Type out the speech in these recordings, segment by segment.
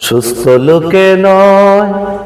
সুস্থ লোকে নয়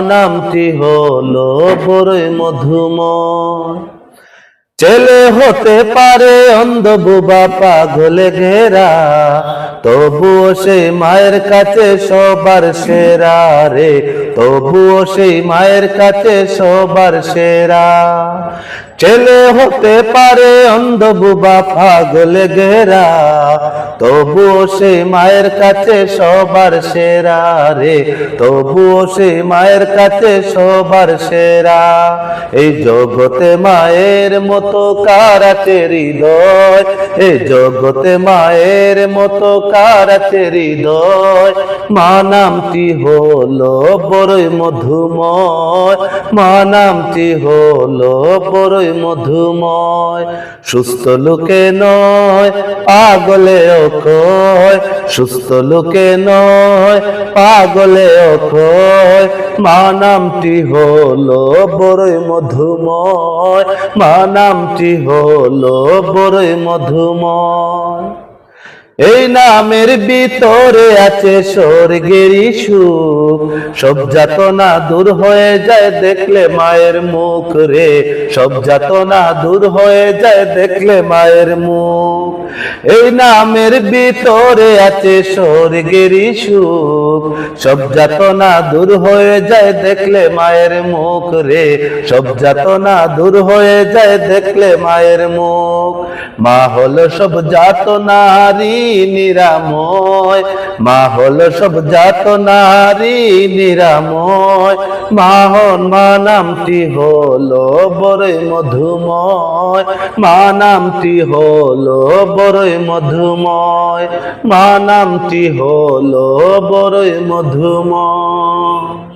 নামটি হলো বড়ই মধুময়। ছেলে হতে পারে অন্ধ বুবা পাগলে ঘেরা, তবুও সেই মায়ের কাছে সবার সেরা রে, তবুও সেই মায়ের কাছে সবার সেরা। ছেলে হতে পারে অন্ধ বুবা পাগলে ঘেরা, তবুও সেই মায়ের কাছে সবার সেরা রে, তবুও সেই মায়ের কাছে সবার সেরা। এই জগতে মায়ের মতো কার আছে হৃদয় এই জগতে মায়ের মতো কার আছে হৃদয়। মা নামটি হলো বড়ই মধুময়, মা নামটি হলো বড়ই মধুময়। সুস্থ লোকে নয়, পাগলে কয় সুস্থ লোকে নয়, পাগলে কয় মা নামটি হলো বড়ই মধুময়, মা নামটি হলো বড়ই মধুময়। এই নামের ভিতরে আছে স্বর্গেরই সুখ সব যাতনা দূর হয়ে যায় দেখলে মায়ের মুখ রে। সব যাতনা দূর হয়ে যায় দেখলে মায়ের মুখ। এই নামের ভিতরে আছে স্বর্গেরই সুখ সব যাতনা দূর হয়ে যায় দেখলে মায়ের মুখ রে। সব যাতনা দূর হয়ে যায় দেখলে মায়ের মুখ। মা হলো সব যাতনারি নিরাময়, মা হলো সব যাতনারি নিরাময়। মা হন, মা নামটি হলো বড়ই মধুময়। মা নামটি হলো বড়ই মধুময়। মা নামটি হলো বড়ই মধুময়।